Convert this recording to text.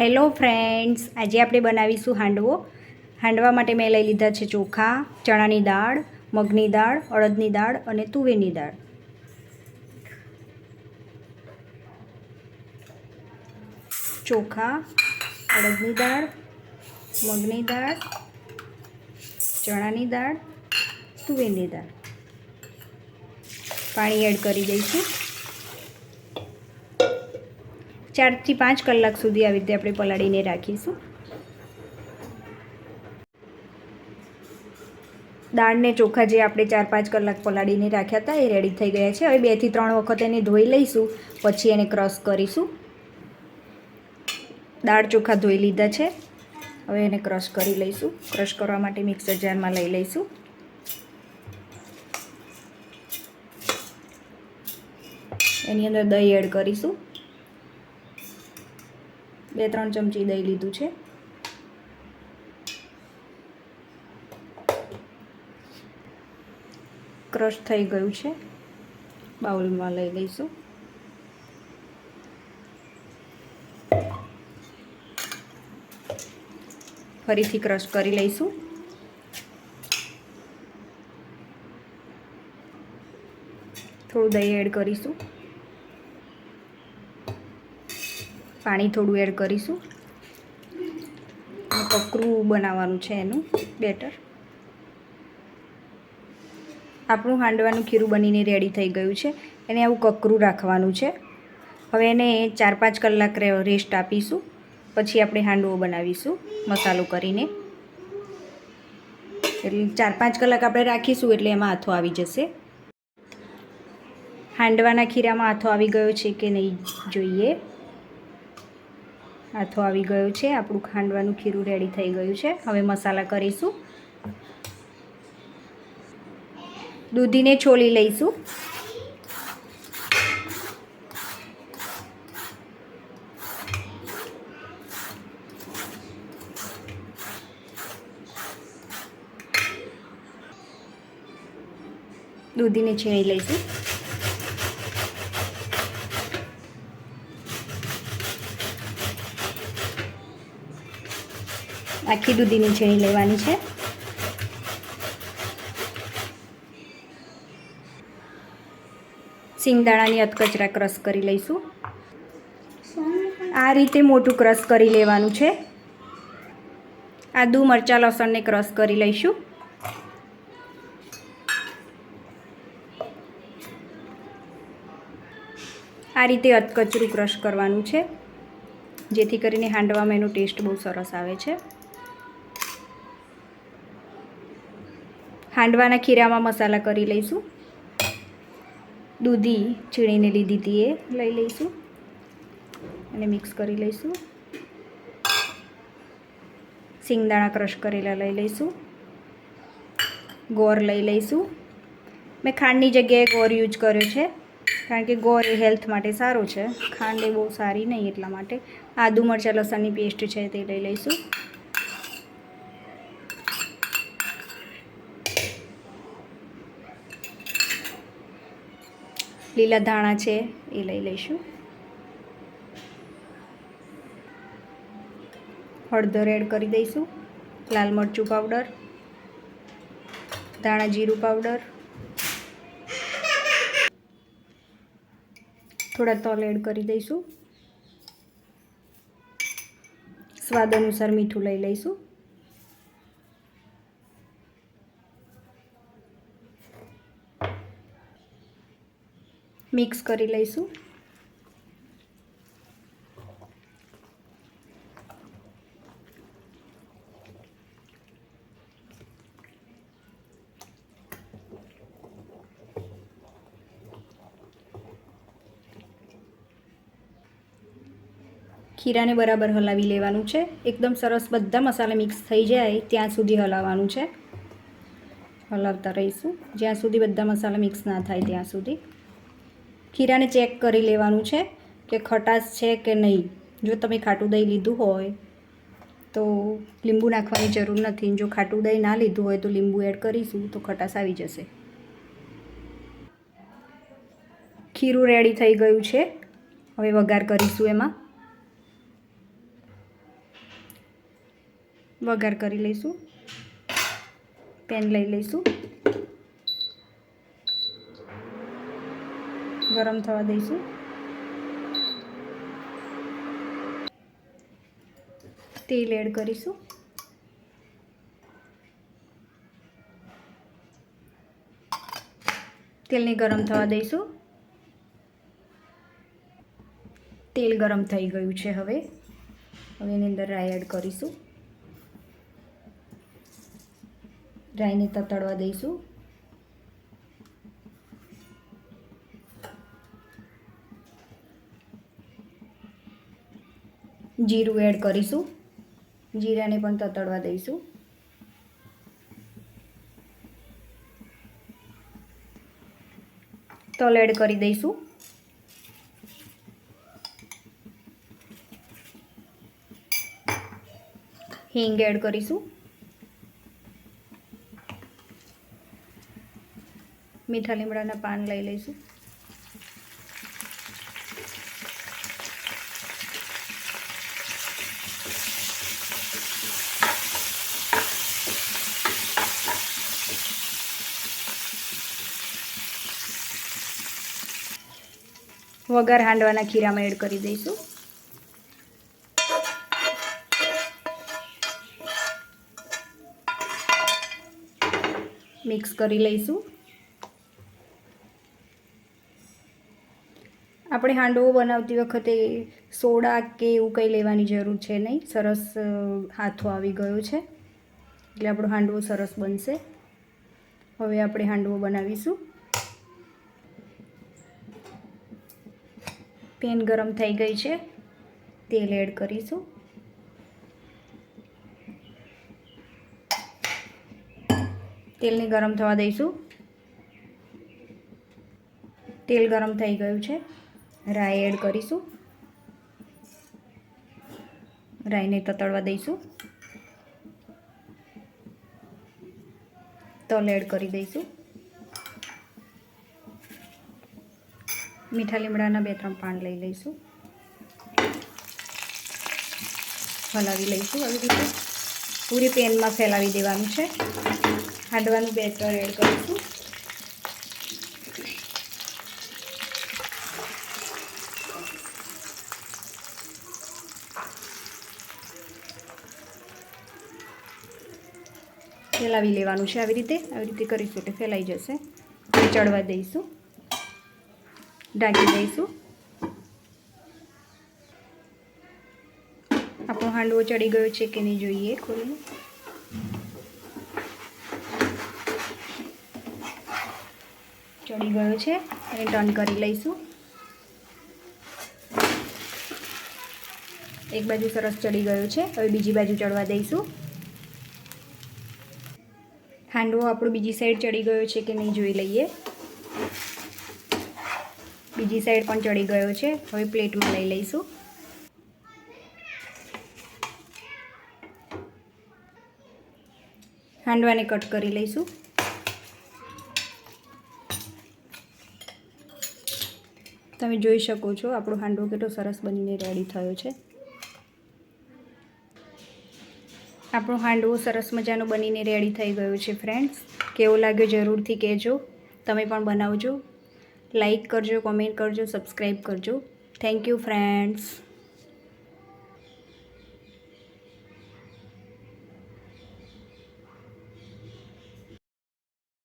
Hello friends આજે આપણે બનાવીશું હાંડવો. હાંડવા માટે મેં લઈ લીધા છે ચોખા, ચણાની દાળ, મગની દાળ, અડદની દાળ અને તુવેરની દાળ. ચોખા, અડદની દાળ, મગની દાળ, ચણાની દાળ, તુવેરની દાળ. પાણી એડ કરી દઈશું. ચારથી પાંચ કલાક સુધી આવી રીતે આપણે પલાળીને રાખીશું. દાળને ચોખા જે આપણે ચાર પાંચ કલાક પલાળીને રાખ્યા હતા એ રેડી થઈ ગયા છે. હવે બેથી ત્રણ વખત એને ધોઈ લઈશું, પછી એને ક્રશ કરીશું. દાળ ચોખા ધોઈ લીધા છે. હવે એને ક્રશ કરી લઈશું. ક્રશ કરવા માટે મિક્સર જારમાં લઈ લઈશું. એની અંદર દહીં એડ કરીશું. બે ત્રણ ચમચી દહીં લીધું છે. ક્રશ થઈ ગયું છે. બાઉલમાં લઈ લઈશું. ફરીથી ક્રશ કરી લઈશું. થોડું દહીં એડ કરીશું. પાણી થોડું એડ કરીશું. કકરું બનાવવાનું છે એનું, બેટર. આપણું હાંડવાનું ખીરું બનીને રેડી થઈ ગયું છે. એને આવું કકરું રાખવાનું છે. હવે એને ચાર પાંચ કલાક રેસ્ટ આપીશું. પછી આપણે હાંડવો બનાવીશું, મસાલો કરીને. એટલે ચાર પાંચ કલાક આપણે રાખીશું એટલે એમાં હાથો આવી જશે. હાંડવાના ખીરામાં હાથો આવી ગયો છે કે નહીં જોઈએ. હાથો આવી ગયો છે. આપણું ખાંડવાનું ખીરું રેડી થઈ ગયું છે. હવે મસાલા કરીશું. દૂધીને છોલી લઈશું. દૂધીને છીણી લઈશું. આખી દૂધીની છીણી લેવાની છે. સિંગદાણાની અધકચરા ક્રશ કરી લઈશું. આ રીતે મોટું ક્રશ કરી લેવાનું છે. આદુ મરચાં લસણને ક્રશ કરી લઈશું. આ રીતે અધકચરું ક્રશ કરવાનું છે. જેથી કરીને હાંડવામાં એનો ટેસ્ટ બહુ સરસ આવે છે. હાંડવાના ખીરામાં મસાલા કરી લઈશું. દૂધી છીણીને લીધી હતી એ લઈ લઈશું. અને મિક્સ કરી લઈશું. સિંગદાણા ક્રશ કરેલા લઈ લઈશું. ગોર લઈ લઈશું. મેં ખાંડની જગ્યાએ ગોર યુઝ કર્યો છે, કારણ કે ગોર એ હેલ્થ માટે સારો છે. ખાંડ એ બહુ સારી નહીં એટલા માટે. આદુ મરચાં લસણની પેસ્ટ છે તે લઈ લઈશું. લીલા ધાણા છે, એ લઈ લઈશું. હળદર એડ કરી દઈશું. લાલ મરચું પાવડર, ધાણા જીરું પાવડર. થોડા તલ એડ કરી દઈશું. સ્વાદ અનુસાર મીઠું લઈ લઈશું. મિક્સ કરી લઈશું. ખીરાને બરાબર હલાવી લેવાનું છે. એકદમ સરસ બધા મસાલા મિક્સ થઈ જાય ત્યાં સુધી હલાવવાનું છે. હલાવતા રહીશું. જ્યાં સુધી બધા મસાલા મિક્સ ના થાય ત્યાં સુધી. ખીરાને ચેક કરી લેવાનું છે કે ખટાશ છે કે નહીં. જો તમે ખાટું દહીં લીધું હોય તો લીંબુ નાખવાની જરૂર નથી. જો ખાટું દહીં ના લીધું હોય તો લીંબુ એડ કરીશું તો ખટાશ આવી જશે. ખીરું રેડી થઈ ગયું છે. હવે વઘાર કરીશું એમાં. વઘાર કરી લઈશું. પેન લઈ લઈશું. ગરમ થવા દઈશું. તેલ એડ કરીશું. તેલને ગરમ થવા દઈશું. તેલ ગરમ થઈ ગયું છે હવે. હવે એની અંદર રાઈ એડ કરીશું. રાઈને તતડવા દઈશું. જીરું એડ કરીશું. જીરાને પણ તતડવા દઈશું. તલ એડ કરી દઈશું. હિંગ એડ કરીશું. મીઠા લીમડાના પાન લઈ લઈશું. વઘાર હાંડવાના ખીરામાં એડ કરી દઈશું. મિક્સ કરી લઈશું. આપણે હાંડવો બનાવતી વખતે સોડા કે એવું કંઈ લેવાની જરૂર છે નહીં. સરસ હાથો આવી ગયો છે. એટલે આપણો હાંડવો સરસ બનશે. હવે આપણે હાંડવો બનાવીશું. પેન ગરમ થઈ ગઈ છે. તેલ એડ કરીશું. તેલને ગરમ થવા દઈશું. તેલ ગરમ થઈ ગયું છે. રાઈ એડ કરીશું. રાઈને તતડવા દઈશું. તલ એડ કરી દઈશું. મીઠા લીમડાના બે ત્રણ પાન લઈ લઈશું. હલાવી લઈશું આવી રીતે. પૂરી પેનમાં ફેલાવી દેવાનું છે. હાંડવાનું બેટર એડ કરીશું. ફેલાવી લેવાનું છે આવી રીતે. આવી રીતે કરીશું એટલે ફેલાઈ જશે. ચડવા દઈશું. ઢાંકી દઈશું. આપણો હાંડવો ચડી ગયો છે કે નહીં જોઈએ ખોલીને ચડી ગયો છે એને ટર્ન કરી લઈશું. એક બાજુ સરસ ચડી ગયો છે, હવે બીજી બાજુ ચડવા દઈશું. હાંડવો આપણો બીજી સાઈડ ચડી ગયો છે કે નહીં, જોઈ લઈએ. બીજી સાઈડ પણ ચડી ગયો છે. હવે પ્લેટમાં લઈ લઈશું. હાંડવાને કટ કરી લઈશું. તમે જોઈ શકો છો, આપણો હાંડવો કેટલો સરસ બનીને રેડી થયો છે. આપણો હાંડવો સરસ મજાનો બનીને રેડી થઈ ગયો છે ફ્રેન્ડ્સ કેવો લાગ્યો જરૂરથી કહેજો. તમે પણ બનાવજો. લાઈક કરજો કોમેન્ટ કરજો સબસ્ક્રાઈબ કરજો. Thank you friends